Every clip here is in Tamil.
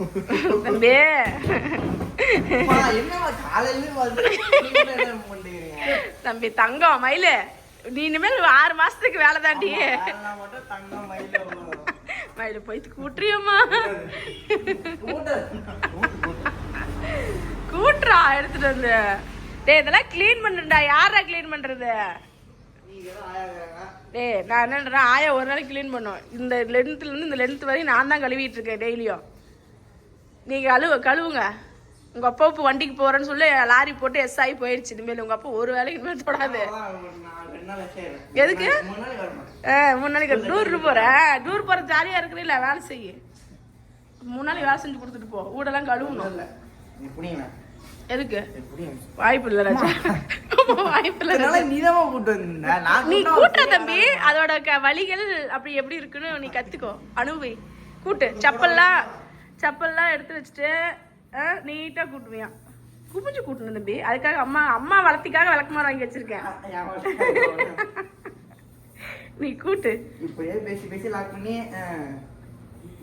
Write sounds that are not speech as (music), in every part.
(laughs) தம்பி? தம்பி தங்கம் மயிலு. நீ இனிமேல் ஆறு மாசத்துக்கு வேலை தாண்டி. மயில போயிட்டு கூட்டுறியம்மா. கூட்டு. கூட்டுறா எடுத்துட்டு வந்து. டேய் இதெல்லாம் க்ளீன் பண்ணுடா. யாரா க்ளீன் பண்றது. டேய் நான் என்னன்றேன் ஆயா ஒரு நாளைக்கு க்ளீன் பண்ணும். இந்த லென்த்ல இருந்து இந்த லென்த் வரையும் நான் தான் கழுவிட்டு இருக்கேன் டெய்லியும் நீங்க கழுவு கழுவுங்க. உங்க அப்பா இப்போ வண்டிக்கு போறேன்னு சொல்லி லாரி போட்டு எஸ் ஆகி போயிடுச்சு இனிமேல் உங்க அப்பா ஒரு வேலைக்கு இனிமேல் தொடாது. எதுக்கு? ஆ, மூணு நாளைக்கு டூர் போறேன் டூர் போற ஜாலியா இருக்கிறீல்ல வேலை செய்ய. மூணு நாளைக்கு வேலை செஞ்சு கொடுத்துட்டு போ. வீடெல்லாம் கழுவணும். எதுக்கு. வாய்ப்பு இல்ல ராஜா. (laughs) வாய்ப்பு இல்ல நீதாம்மா கூட்டு நீ கூட்டா. தம்பி. அதோட வலிகள் அப்படி எப்படி இருக்குன்னு நீ கத்துக்கோ. அனுபவி. கூட்டு. செப்பல்லாம் செப்பல்லாம் எடுத்து வச்சுட்டு நீட்டா கூட்டுவியான் குமிஞ்சு கூட்டணும் தம்பி. அதுக்காக அம்மா அம்மா வளர்த்திக்காக விளக்குமாறு வாங்கி வச்சிருக்கேன். நீ கூட்டு.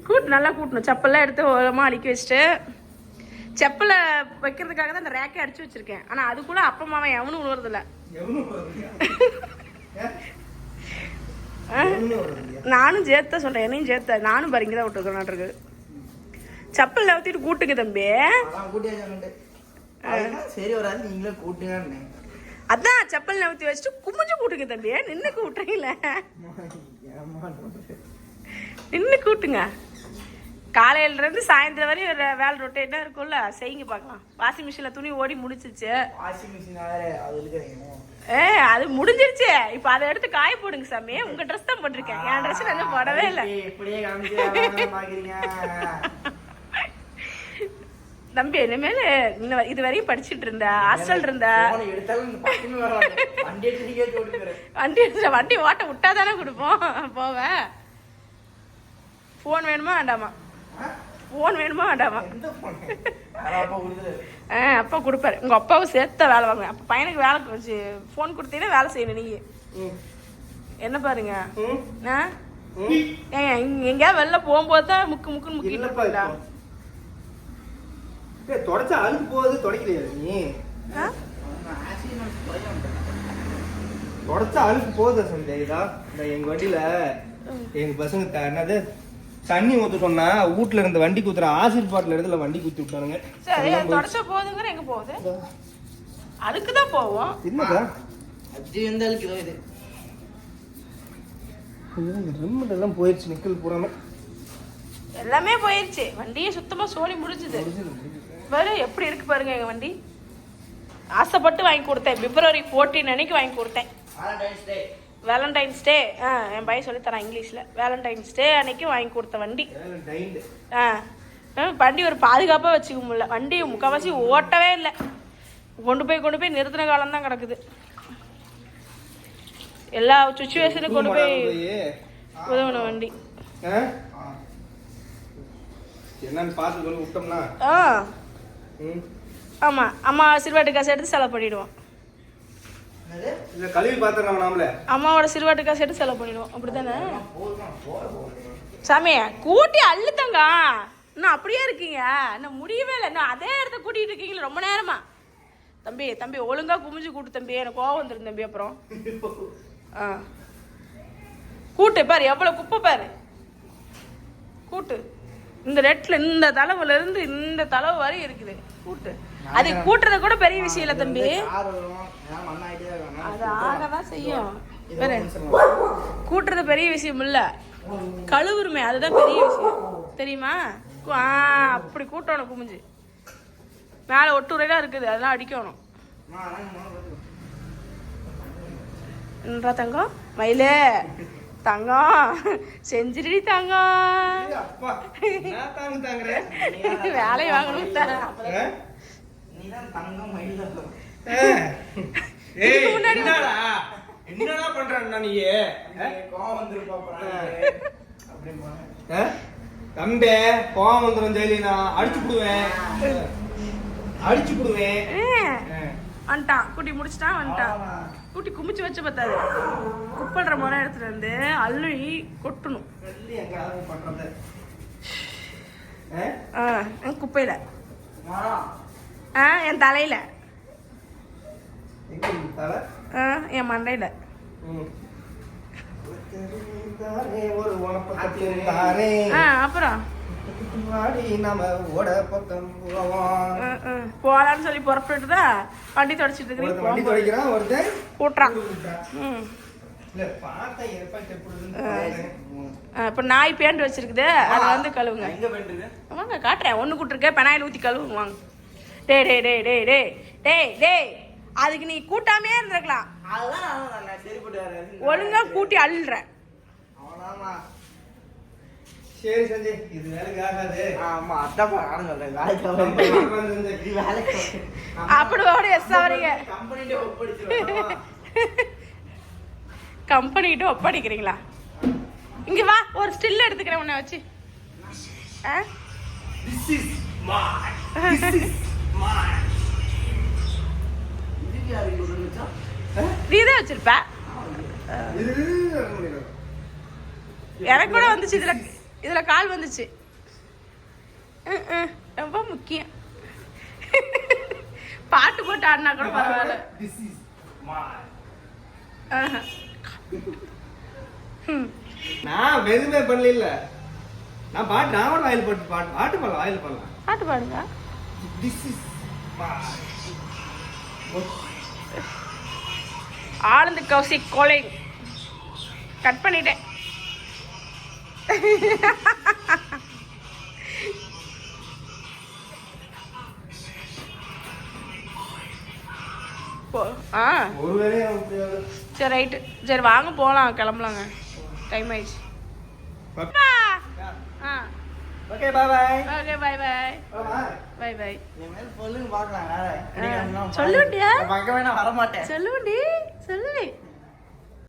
கூட்டு நல்லா கூட்டணும். செப்பல்லாம் எடுத்து ஓரமா அடுக்கி வச்சுட்டு செப்பலை வைக்கிறதுக்காக தான் அந்த ரேக்கை அடிச்சு வச்சிருக்கேன். ஆனா அதுக்குள்ள அப்பா மாவன் எவனும் உழுவுறதில்ல. (laughs) நானும் சேர்த்த சொல்றேன். என்னையும் சேர்த்த நானும் பாரு இங்கே தான் விட்டுருக்கேன் இருக்கு. செப்பல் நவுத்திட்டு கூட்டுங்க தம்பி. சரி வராது நீங்களே கூட்டுங்கன்னு. அதான் செப்பல் நவுத்தி வச்சுட்டு குமிஞ்சு கூட்டுங்க தம்பி. நின்று கூட்டுறீங்களே. நின்று கூட்டுங்க. காலையில இருந்து சாயந்தரம் வரையும் வேலை ரொட்டேட்டா இருக்கும்ல. செய்யுங்க பார்க்கலாம். வாஷிங் மிஷின்ல துணி ஓடி முடிச்சிச்சு. ஏ அது முடிஞ்சிருச்சு. இப்போ அதை எடுத்து காய போடுங்க சாமி. உங்க ட்ரெஸ் தான் போட்டிருக்கேன். என் ட்ரெஸ் நான் போடவே இல்லை. தம்பி இனிமேல் இது வரையும் படிச்சிட்டு இருந்த ஹாஸ்டல் இருந்த. வண்டி எடுத்து வண்டி ஓட்ட விட்டா தானே கொடுப்போம் போவேன் ஃபோன் வேணுமா வேண்டாமா? ஃபோன் வேணுமா வேண்டாமா? ஆ அப்பா கொடுப்பாரு. உங்க அப்பாவும் சேர்த்த வேலை வாங்க. அப்போ பையனுக்கு வேலை வச்சு ஃபோன் கொடுத்தீங்கன்னா வேலை செய்யணும் நீங்க என்ன பாருங்க? ஆ? ஏங்க எங்கேயாவது வெளில போகும்போது தான் முக்கு முக்குன்னு முக்கிட்டு? ஏய், தொடச்சா அழுக்கு போகுது தொடக்கலையா நீ? தொடச்சா அழுக்கு போகுது சந்தேகா இந்த எங்க வண்டியில எங்க பசங்க த- என்னது தண்ணி ஊத்த சொன்னா வீட்டுல இருந்த வண்டி குத்துற ஆசிர் பாட்டில் இடத்துல வண்டி குத்தி விட்டானுங்க. சரி அது தொடச்ச போகுதுங்கிற எங்க போகுது? அதுக்கு தான் போவோம். என்னடா அது எந்த அளவுக்கு இதோ. இது எல்லாம் போயிடுச்சு நிக்கல் பூராம. எல்லாமே போயிருச்சு. வண்டியே சுத்தமா சோழி முடிஞ்சுது. பாரு எப்படி இருக்கு பாருங்க எங்க வண்டி? ஆசைப்பட்டு வாங்கி கொடுத்தேன். பிப்ரவரி 14 அன்னைக்கு வாங்கி கொடுத்தேன். வேலண்டைன்ஸ் டே ஆ என் பையன் சொல்லி தரான் இங்கிலீஷ்ல. வேலண்டைன்ஸ் டே அன்னைக்கு வாங்கி கொடுத்த வண்டி. ஆ வண்டி ஒரு பாதுகாப்பாக வச்சுக்க முடியல. வண்டி முக்கால்வாசி ஓட்டவே இல்லை. கொண்டு போய் கொண்டு போய் நிறுத்தின காலம் தான் கிடக்குது. எல்லா சுச்சுவேஷனும் கொண்டு போய் உதவணும் வண்டி. என்னன்னு பார்த்து சொல்லி விட்டோம்னா. ஆ. ஆமாம் அம்மா சிறுவாட்டு காசு எடுத்து செலவு பண்ணிடுவோம் அம்மாவோட சிறுவாட்டு காசு எடுத்து செலவு பண்ணிடுவோம். அப்படிதானே போதுமா போட போகுது சாமி கூட்டி அள்ளுத்தங்க. இன்னும் அப்படியே இருக்கீங்க. இன்னும் முடியவே இல்லை. இன்னும் அதே இடத்த கூட்டிட்டு இருக்கீங்களே ரொம்ப நேரமா. தம்பி தம்பி ஒழுங்கா குமிஞ்சு கூட்டு தம்பி. எனக்கு கோவம் வந்துடும் தம்பி அப்புறம். ஆ. கூட்டு பாரு எவ்வளவு குப்பை பாரு. கூட்டு. இந்த ரெட்ல இந்த தளவுல இருந்து இந்த தளவு வரை இருக்குது. கூட்டு. அது கூட்டுறது கூட பெரிய விஷயம் இல்ல தம்பி. அது ஆகதான் செய்யும். கூட்டுறது பெரிய விஷயம் இல்ல. கழுவுருமே அதுதான் பெரிய விஷயம். தெரியுமா? அப்படி கூட்டணும் குமிஞ்சு. மேலே ஒட்டுரைலாம் இருக்குது அதெல்லாம் அடிக்கணும். என்னடா தங்கம்? மயிலே. தங்கம். செஞ்சிருடி தங்கம். (laughs) வேலையை வாங்கணும். என்னடா? பண்றா நீ? கோவம் வந்துருப்பா தம்பே கோவம் வந்துடும் ஜெயலலினா அடிச்சு விடுவேன் அடிச்சு விடுவேன் வந்துட்டான். கூட்டி முடிச்சிட்டான் வந்துட்டான். கூட்டி குமிச்சு வச்சு பார்த்தாரு. குப்பல்ற முறை எடுத்துட்டு வந்து அள்ளி கொட்டணும். ஆ? ஆ என் குப்பையில். ஆ என் தலையில்? ஆ என் மண்டையில். அப்புறம்? வாடி நாம ஓட பக்கம் போவோம். ஆ, ஆ. போலான்னு சொல்லி புறப்பட்டு தான் வண்டி தொடச்சிட்டு ஒருத்தன் வண்டி இருக்கிறீங்க துடைக்கிறான், ஒருத்தன் கூட்டுறான். இப்போ நாய் பேண்ட் வச்சிருக்குது. அதை வந்து கழுவுங்க. வாங்க காட்டுறேன். ஒன்று கூட்டிருக்கேன் பெனாயில் ஊற்றி கழுவுங்க வாங்க. டேய் டேய் டேய் டேய் டேய். டேய் டேய். அதுக்கு நீ கூட்டாமே இருந்திருக்கலாம். ஒழுங்கா கூட்டி அள்ளுறேன். அவனாமா. சரி சஞ்சய் இது வேலைக்கு ஆகாது. ஆமா அதான் நானும் சொல்றேன் வேலைக்கு நீ வேலைக்கு. அப்படி ஓடி எஸ் வரீங்க. கம்பெனிட்டே ஒப்படைச்சிருவேன் கம்பெனிகிட்ட ஒப்படைக்கிறீங்களா? இங்க வா ஒரு ஸ்டில் எடுத்துக்கிறேன் உன்னை வச்சு. யாருக்கு ஒரு நிமிஷம் நீ தான் வச்சிருப்ப. இது முடியாது. எனக்கு கூட வந்துச்சு இதுல. இதுல கால் வந்துச்சு. ரொம்ப முக்கியம். பாட்டு போட்டு ஆடினா கூட பரவாயில்ல. நான் எதுவுமே பண்ணல நான் பாட்டு நான் கூட வாயில் போட்டு பாட்டு பாட்டு பண்ணலாம் வாயில் பண்ணலாம் பாட்டு பாடுங்க. திஸ் இஸ் ஆனந்த் கௌசிக் கொலை கட் பண்ணிட்டேன். ஆ. சரி ரைட்டு சரி வாங்க போகலாம் கிளம்பலாங்க. டைம் ஆயிடுச்சு. ஆ. Okay bye bye okay bye bye bye bye bye இனிமேல் சொல்லுங்க பார்க்கலாம் வேற. வரமாட்டேன். சொல்லுவண்டி சொல்லுவேன்.